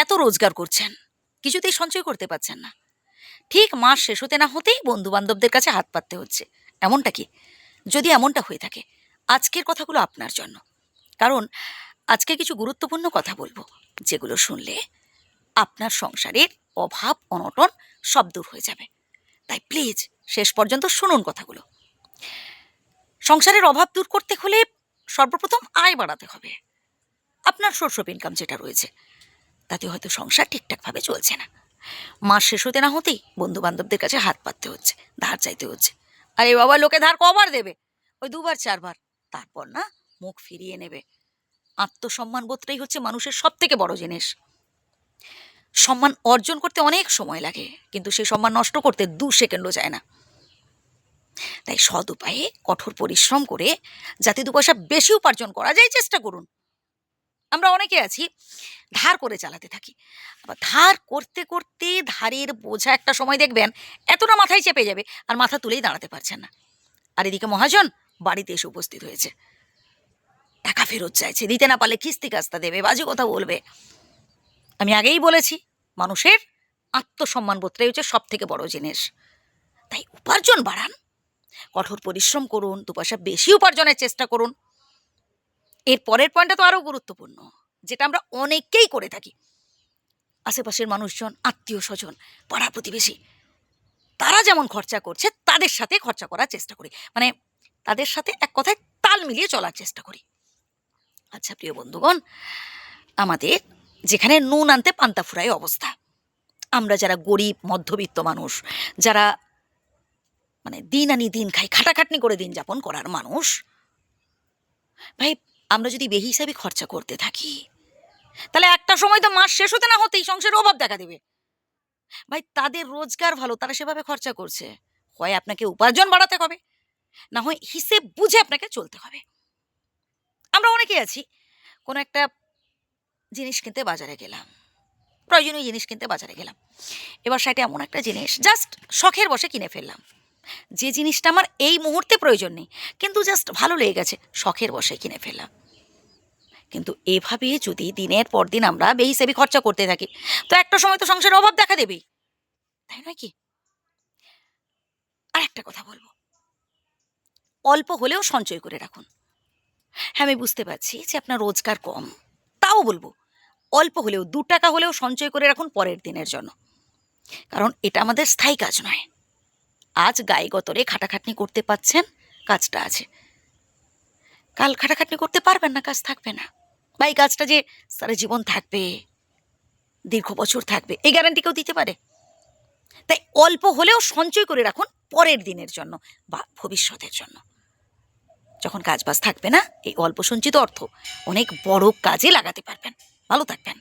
এত রোজগার করছেন। কিছুতেই সঞ্চয় করতে পারছেন না। ঠিক মাস শেষ হতে না হতেই বন্ধু বান্ধবদের কাছে হাত পাততে হচ্ছে। এমনটা কি? যদি এমনটা হয়ে থাকে, আজকের কথাগুলো আপনার জন্য। কারণ আজকে কিছু গুরুত্বপূর্ণ কথা বলব, যেগুলো শুনলে আপনার সংসারের অভাব, অনটন সব দূর হয়ে যাবে। তাই প্লিজ শেষ পর্যন্ত শুনুন কথাগুলো। সংসারের অভাব দূর করতে হলে সর্বপ্রথম আয় বাড়াতে হবে। আপনার সোর্স অফ ইনকাম যেটা রয়েছে তাতে হয়তো সংসার ঠিকঠাকভাবে চলছে না। মাস শেষ হতে না হতেই বন্ধু বান্ধবদের কাছে হাত পাততে হচ্ছে, ধার চাইতে হচ্ছে। আরে বাবা, লোকে ধার কবার দেবে? ওই দুবার, চারবার। তারপর না মুখ ফিরিয়ে নেবে। আত্মসম্মান বোধটাই হচ্ছে মানুষের সব থেকে বড় জিনিস। সম্মান অর্জন করতে অনেক সময় লাগে, কিন্তু সেই সম্মান নষ্ট করতে দু সেকেন্ডও যায় না। তাই সৎ উপায়ে কঠোর পরিশ্রম করে যাতে দু পয়সা বেশি উপার্জন করা যায়, চেষ্টা করুন। আমরা অনেকে আছি, ধার করে চালাতে থাকি। আবার ধার করতে করতে ধারের বোঝা একটা সময় দেখবেন, এতটা মাথায় চেপে যাবে আর মাথা তুলেই দাঁড়াতে পারছেন না। আর এদিকে মহাজন বাড়িতে এসে উপস্থিত হয়েছে। টাকা ফেরত চাইছে, দিতে না পারলে কিস্তি কাস্তা দেবে, বাজে কথা বলবে। আমি আগেই বলেছি, মানুষের আত্মসম্মান বোধটাই হচ্ছে সব থেকে বড় জিনিস। তাই উপার্জন বাড়ান, কঠোর পরিশ্রম করুন দু পয়সা বেশি উপার্জনের চেষ্টা করুন। এর পরের পয়েন্টটা তো আরও গুরুত্বপূর্ণ, যেটা আমরা অনেকেই করে থাকি। আশেপাশের মানুষজন, আত্মীয় স্বজন, পাড়া প্রতিবেশী, তারা যেমন খরচা করছে, তাদের সাথে খরচা করার চেষ্টা করি। মানে তাদের সাথে এক কথায় তাল মিলিয়ে চলার চেষ্টা করি। আচ্ছা প্রিয় বন্ধুগণ, আমাদের যেখানে নুন আনতে পান্তা ফুরাই অবস্থা। আমরা যারা গরিব, মধ্যবিত্ত মানুষ, যারা মানে দিন আনি দিন খাই, খাটাখাটনি করে দিন যাপন করার মানুষ, ভাই আমরা যদি বেহিসাবি খরচা করতে থাকি, তাহলে একটা সময় তো মাস শেষ হতে না হতেই সংসারের অভাব দেখা দেবে। ভাই, তাদের রোজগার ভালো, তারা সেভাবে খরচা করছে। হয় আপনাকে উপার্জন বাড়াতে হবে, না হয় হিসেব বুঝে আপনাকে চলতে হবে। আমরা অনেকেই আছি, কোনো একটা জিনিস কিনতে বাজারে গেলাম, প্রয়োজনীয় জিনিস কিনতে বাজারে গেলাম। এবার সেটা এমন একটা জিনিস জাস্ট শখের বসে কিনে ফেললাম। যে জিনিসটা আমার এই মুহূর্তে প্রয়োজন নেই, কিন্তু জাস্ট ভালো লেগে গেছে, শখের বসে কিনে ফেললাম। কিন্তু এভাবে যদি দিনের পর দিন আমরা বেহিসেবি খরচা করতে থাকি, তো একটা সময় তো সংসারের অভাব দেখা দেবেই। তাই নয় কি? আর একটা কথা বলব। অল্প হলেও সঞ্চয় করে রাখুন। হ্যাঁ আমি বুঝতে পারছি যে আপনার রোজগার কম, তাও বলব, অল্প হলেও, দু টাকা হলেও সঞ্চয় করে রাখুন পরের দিনের জন্য। কারণ এটা আমাদের স্থায়ী কাজ নয়। আজ গায়ে গতরে খাটাখাটনি করতে পাচ্ছেন, কাজটা আছে। কাল খাটাখাটনি করতে পারবেন না, কাজ থাকবে না। বা এই কাজটা যে সারা জীবন থাকবে, দীর্ঘ বছর থাকবে, এই গ্যারান্টি কেউ দিতে পারে? তাই অল্প হলেও সঞ্চয় করে রাখুন পরের দিনের জন্য বা ভবিষ্যতের জন্য। যখন কাজ বাজ থাকবে না, এই অল্প সঞ্চিত অর্থ অনেক বড় কাজে লাগাতে পারবেন। ভালো থাকবেন।